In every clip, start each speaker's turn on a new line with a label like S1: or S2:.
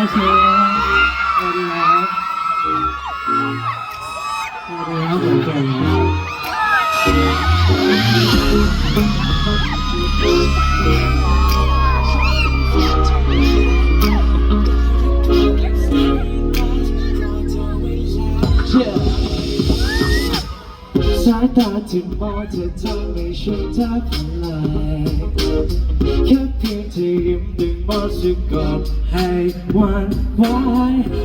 S1: เชฟสวัสดีครับสวัสดีครับผมเก่งสายตาที่มองเธอทำให้ฉันทบละลายแค่เพียงเธอ ยิ้มดึงมองสะกดให้วันไหว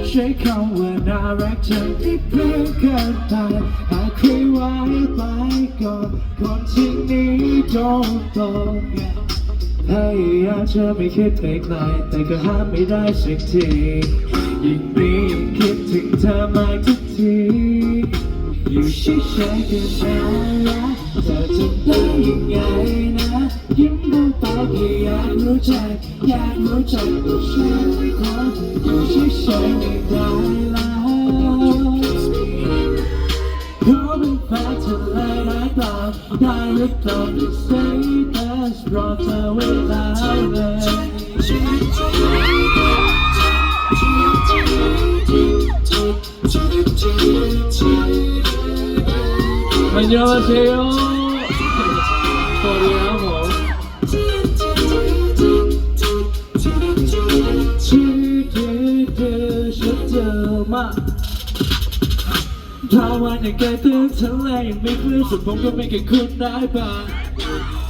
S1: ใช้คำว่าน่ารักจังที่เพียงเกินไปหากใครไว้ไปก่อนก่อนที่นี้โดนตกพยายามจะไม่คิดไปไกลแต่ก็ห้ามไม่ได้สักทียิ่งมียิ่งคิดถึงเธอมากทุกที อยู่เฉยๆก็น่ารักเธอทำได้ยังไงนะยิ้มเบาๆแค่อยากรู้ใจอยากรู้ใจกตัวฉันคนอยู่เฉยๆไม่ได้แล้วขอเป็นแฟนเธอเลยได้เปล่าได้หรือเปล่าจะ say that's รอเธอไว้แล้วเลยมันยอเซโย 안녕하세요. 코리아모. 지게 되셨더만 다와는 같은 설레임 미국에서 본금에게 굿나잇 밤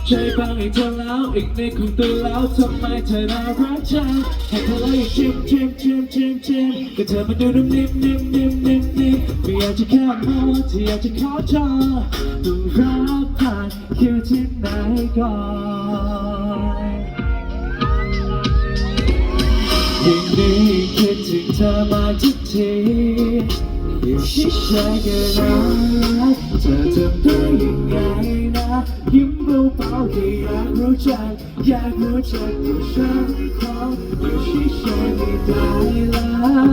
S1: ใช่บางอีกเธอแล้วอีกนิดคงตื่นแล้วทำไมเธอน่ารักจังให้เธอแล้วยังชิมชิมชิมชิมชิมก็เธอมาดูนุ่มนิ่มนิ่มนิ่มนิ่มนิ่มไม่อยากจะแค่มองที่อยากจะขอเธอต้องรักผ่านคิวที่ไหนก่อนยิ่งนี้คิดถึงเธอมาทุกที ยู่เฉยๆก็น่ารักเธอทำได้ยังไงนะยิ้มเบาๆแค่อยากรู้จักอยากรู้จักตัวฉันของอยู่เฉยๆไม่ได้แล้ว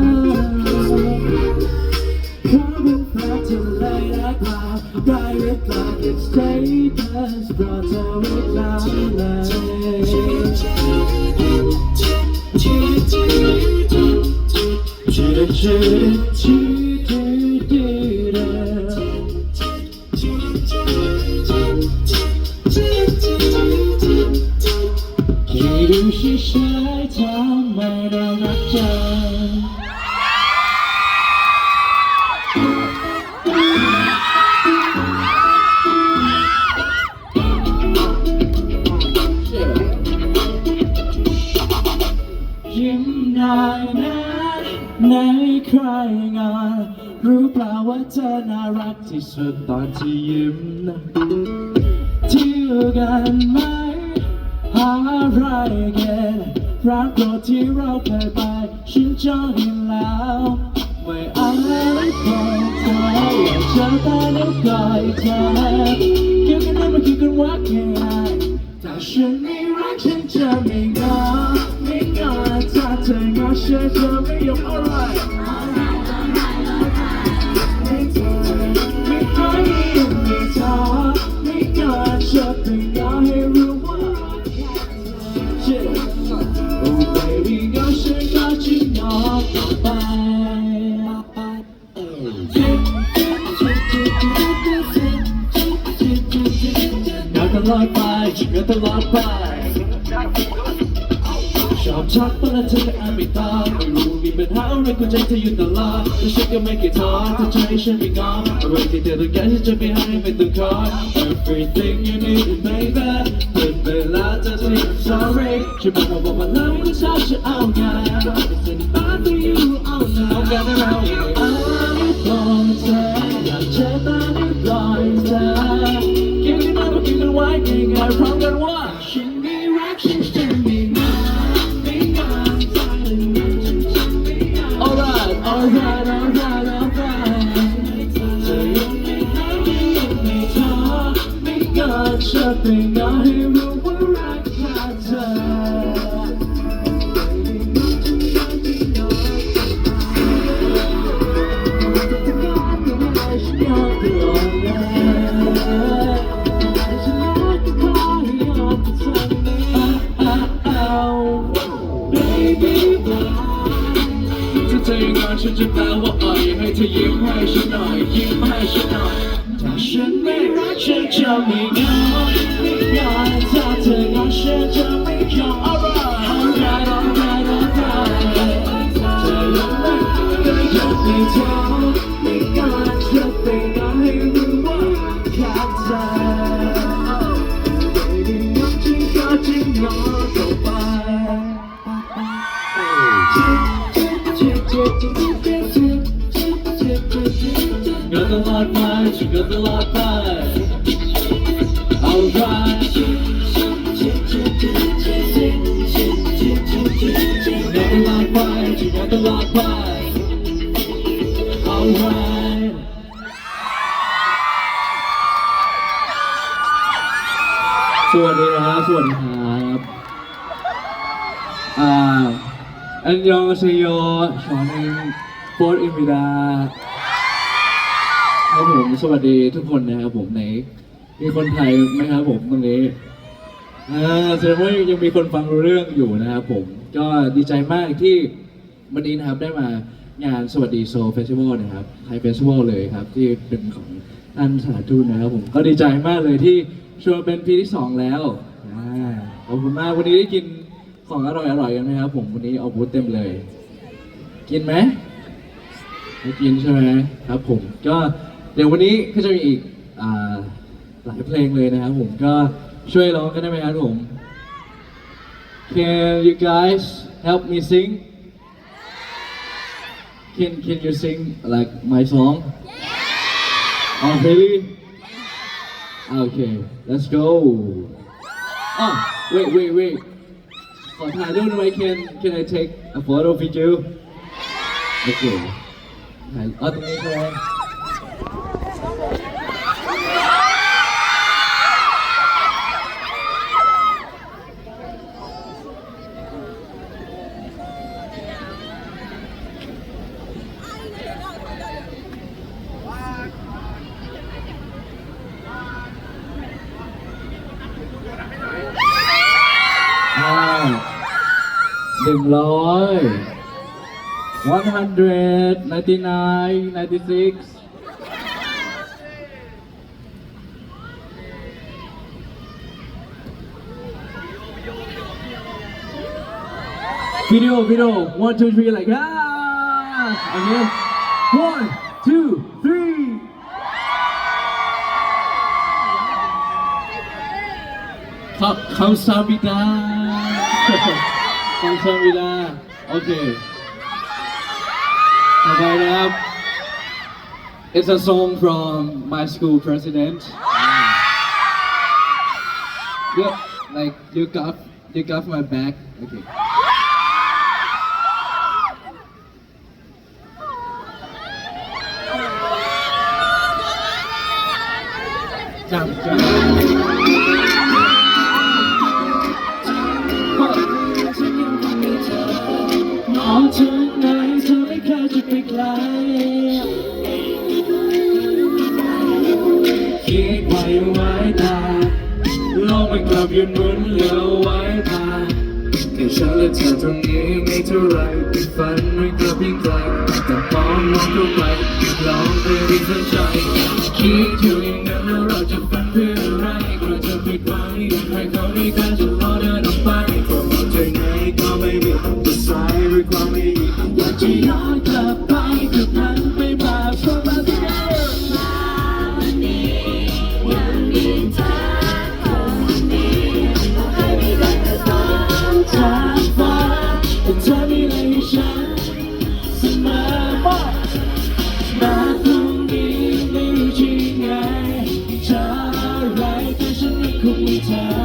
S1: ขอเป็นแฟนเธอเลยได้เปล่าได้หรือเปล่า It's status รอเธอไว้แล้วเลย ฉันไม่รักฉันจะไม่งอไม่งอถ้าเธองอฉันจะไม่ยอมอะไร งานตลอดไป ชอบชักเมื่อเธอจะอ่านไม่ตามไม่รู้มีปัญหาอะไรก็ใจเธออยู่ตลอดแต่ฉันก็ไม่เคยท้อถ้าใจฉันไม่งออะไรที่เธอต้องการฉันจะไม่ให้ไม่ต้องคอย Everything you need baby เป็นเวลาจะทิ้ง sorry ฉันบอกว่าวันหลังไม่ชอบจะเอาไง It's in bad for you oh no เอากั ไม่เหงาไม่เหงาถ้าเธอเหงาฉันจะไม่ยอม alright alright alright alright เธอรู้ไหมก็อยากให้เธอไม่กล้าจะไปไหนให้รู้ว่าขาดใจ Baby น้องจึงก็จึงรอต่อไป Got the lot by, she got the lot man. ครับสวัสดีครับอ่าอันยองเซโยชอนิงโฟร์อิมิดาครับผมสวัสดีทุกคนนะครับผมไหนมีคนไทยไหมครับผมตรงนี้อ่าแสดงว่ายังมีคนฟังเรื่องอยู่นะครับผม ก็ดีใจมากที่วันนี้นะครับได้มางานสวัสดีโซเฟสติวัลนะครับไทยเฟสติวัลเลยครับ ที่เป็นของท่านสาธุนะครับผมก็ดีใจมากเลยที่ชวนเป็นปีที่สองแล้ว อ่าขอบคุณมากวันนี้ได้กินของอร่อยๆกันไหมครับ ผมวันนี้เอาบูธเต็มเลย กินไหมไม่กินใช่ไหมครับ ผมก็เดี๋ยววันนี้ก็จะมีอีกอ่าหลายเพลงเลยนะครับผมก็ช่วยร้องกันได้ไหมครับผม Can you guys help me sing Can Can you sing like my song Oh really Okay let's go Oh wait wait wait ขอถ่ายรูปหน่อย Can Can I take a photo with you Okay ถ่ายอ๋อตรงนี้ใช่ไหม 100, 96. Video, video. One, two, three, like, ah! Again. One, two, three. 감사합니다. 감사합니다. Okay. Okay. Okay, um, it's a song from my school president. Yeah, like you got you got my back. Okay. Jump, jump. ไปไกลคิดไว้ไว้ตาโลกมันกลับยุดหมุนเหลือไว้ตาแค่ฉันและเธอตรงนี้ไม่เท่าไรที่ฝันไม่กลับยิ่งไกลแต่มองมองเข้าไปลองไปดีสนใจคิดอยู่อย่างนั้นแล้วเราจะฝันเพื่อ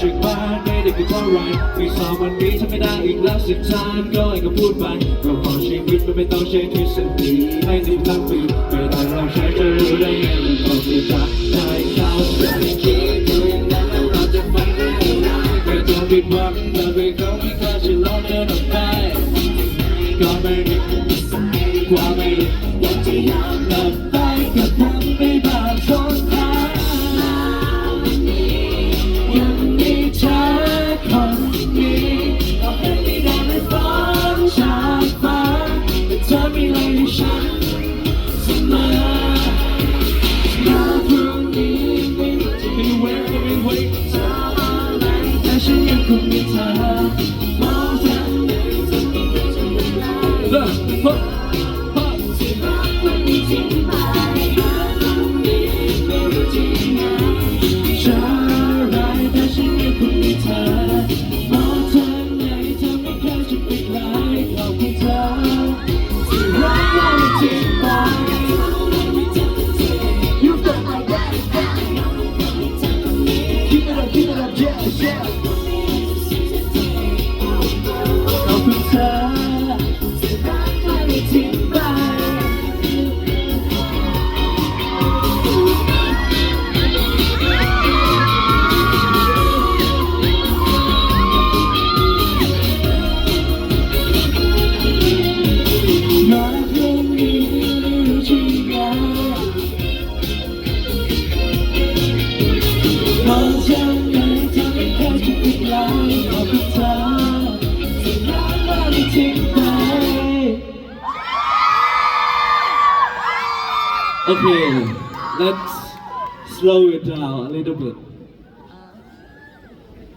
S1: ชิกบ้านไม่ได้คือเท่าไรไม่สอบวันนี้ฉันไม่ได้อีกแล้วสิบชานก็ยังพูดไปเราขอชีวิตมันไม่ต้องใช้ทฤษฎีไม่ติดีทั้งปีไม่ต้องลองใช้จะรู้ได้ไงมันต้องมีจักได้เขาจะไม่คิดถึงนั้นแล้เราจะฝันได้ไหมไม่ต้องผิดหวังแต่ไม่เขาไม่เคยจะลองเดินออกไปก็ไม่ได้ความไม่ได้อยากจะยอมก
S2: ลับไปกับ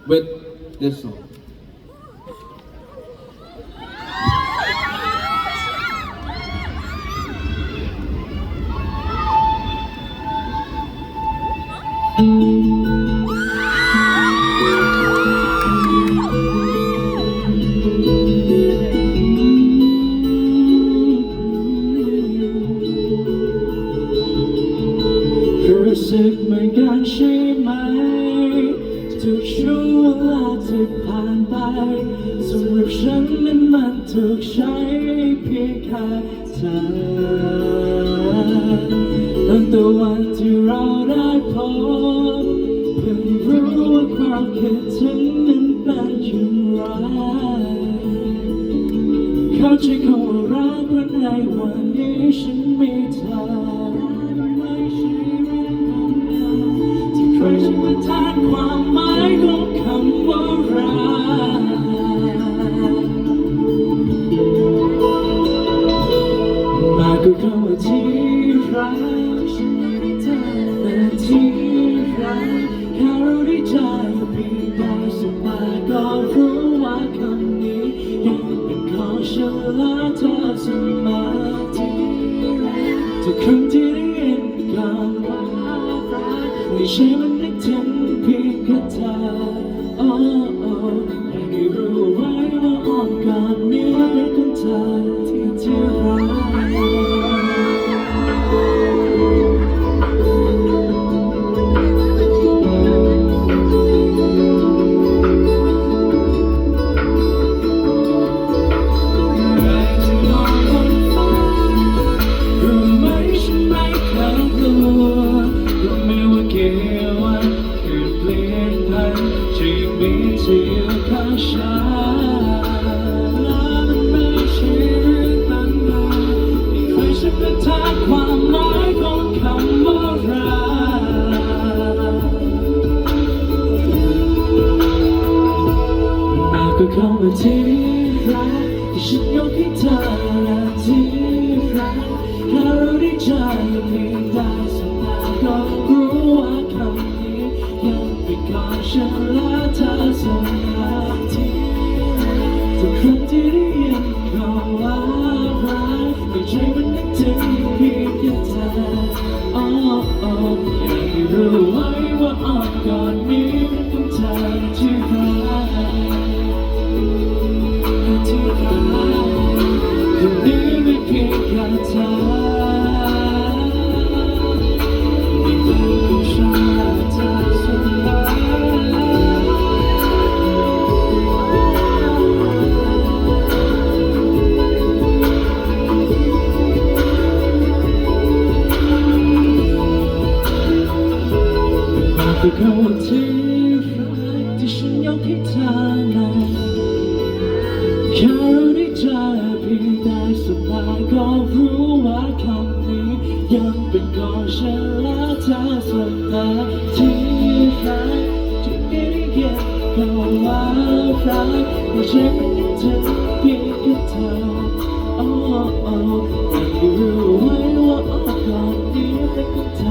S2: with this song. รู้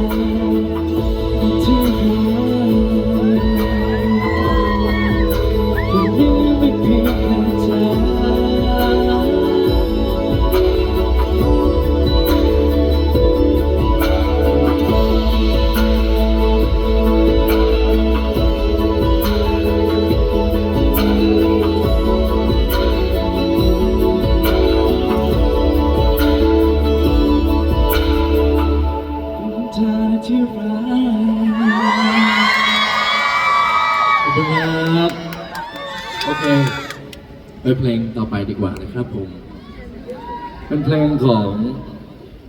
S2: Thank you.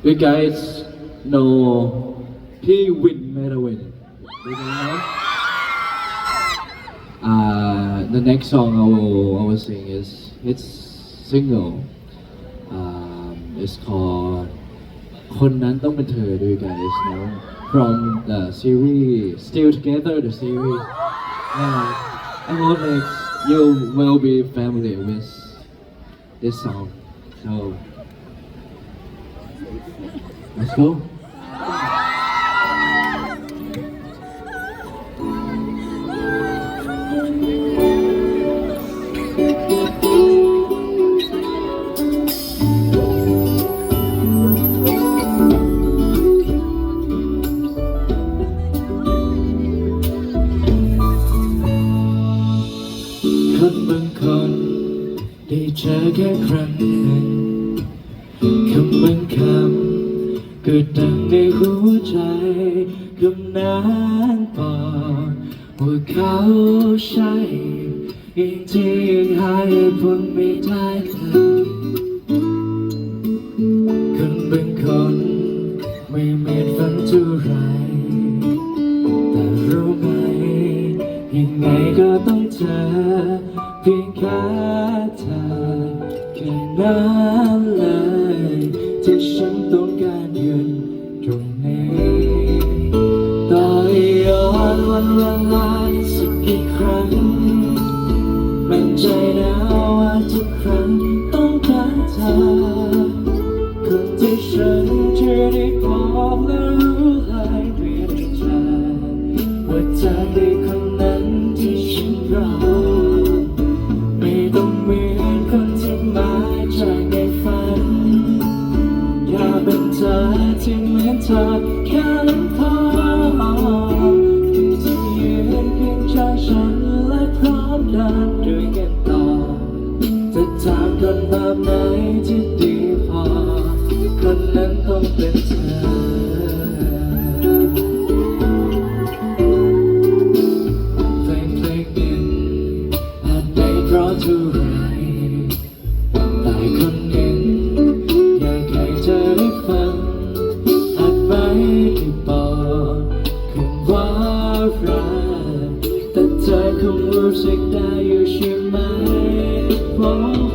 S2: You guys know P. Win Merwin. Do? Uh, the next song I will, I will sing is it's single. Um, it's called คนนั้นต้องเป็นเธอ Do you guys know? From the series Still Together the series. Uh, I hope that you will be familiar with this song. So Let's go.
S1: Khắp băng con để chờ ghé răng มันคำก็ดังในหัวใจกับน้นปอนว่าเขาใช่ยิ่งที่งหายผลไม่ได้เลยคนบางคนไม่เมือนฝันเท่ไรแต่รู้ไหมยังไงก็ต้องเจอเพียงแค่เธอแค่นั้น ว่าจะได้คน Oh.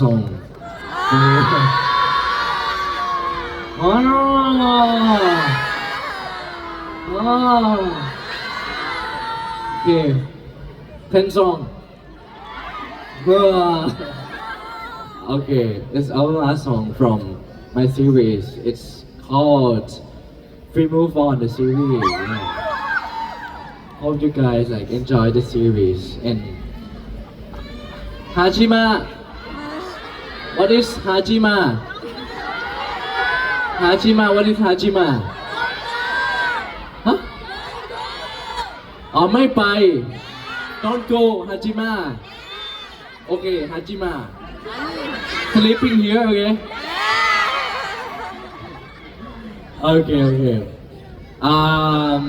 S1: Song. ส่งอ๋ออ๋อโอเคเพนซองเบอร์ ah.
S2: Okay, it's our last song from my series. It's called Free Move On the series. Yeah. Hope you guys like enjoy the series and Hajima What is Hajima? Hajima, what is Hajima? Huh? อ๋อไม่ไป Don't go Hajima Okay Hajima Sleeping here okay Okay okay Um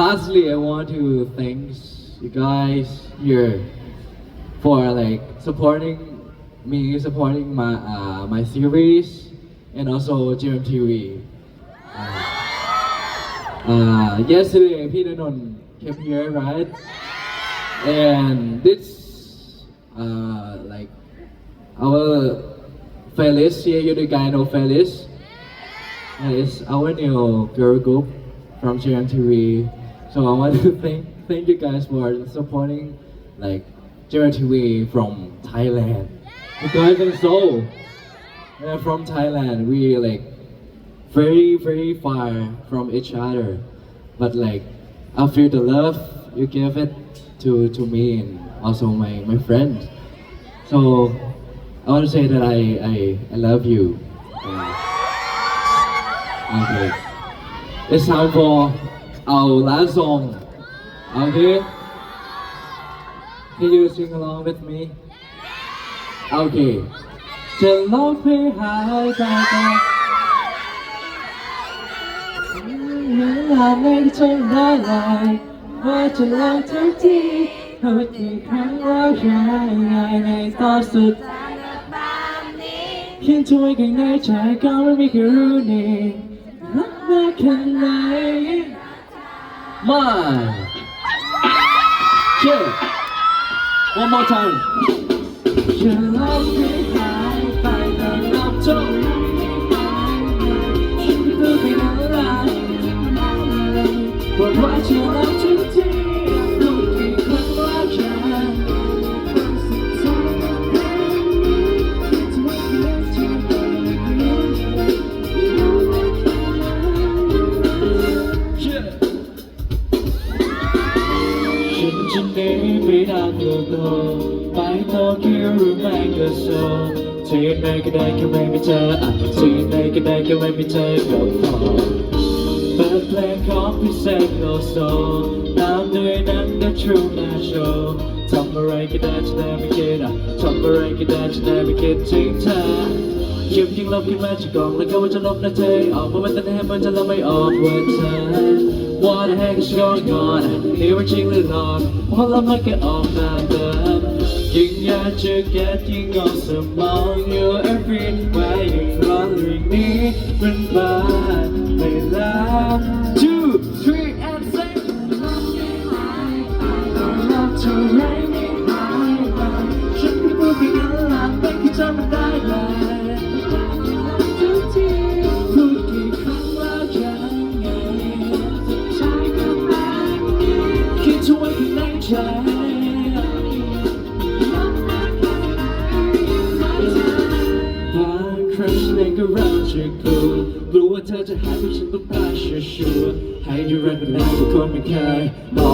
S2: Lastly I want to thank you guys here for like supporting me, supporting my uh, my series, and also GMTV. Uh, uh, yesterday, Peter Non came here, right? And this, uh, like, our Felis, here you the guy know Felis. It's our new girl group from GMTV. So I want to thank thank you guys for supporting like GMTV from Thailand. You guys are so uh, from Thailand. We like very very far from each other, but like I feel the love you give it to to me and also my my friends. So I want to say that I I, I love you. Uh, okay. It's time for our last song. Okay? Can you sing along with me? Okay. จะลองเพลงหายไปกันเวลาไม่ทนได้เลยว่าจะลองทุกทีพูดอีครั้งว่ายังไงในตอนสุดเพียงช่วยกันในใจก็ไม่มีใครรู้นี่รักมากแค่ไหนมา Yeah One more time ฉันลองให้หายไปแต่นับจนฉันไม่รู้เป็นอะไรบอกว่าฉันรัก ฉันนี้ไปทางเดียวตัวไปโตเกียวหรือไม่ก็โซที่ไหนก็ได้แค่ไม่มีเธออะที่ไหนก็ได้แค่ไม่มีเธอก็พอเปิดเพลงของพิเศษโลโซตามด้วยนัง The True Man Show ทำอะไรก็ได้จะได้ไม่คิดอะทำอะไรก็ได้จะได้ไม่คิดถึงเธอยิบยิงลบขึ้นมาจากกองแล้วก็ว่าจะลบนะเธอออกมาเป็นตันแหมันจะลบไม่ออกว่าเธอ What the heck is going on นี่ว่าจริงหรือหลอกเพราะเราไม่เคยออกมาเดิมยิ่งอยากจะ get ยิ่งเอาสมอง you everywhere ยิ่งร้อนยิ่งนี้เป็นบ้าไปแล้ว
S1: yeah.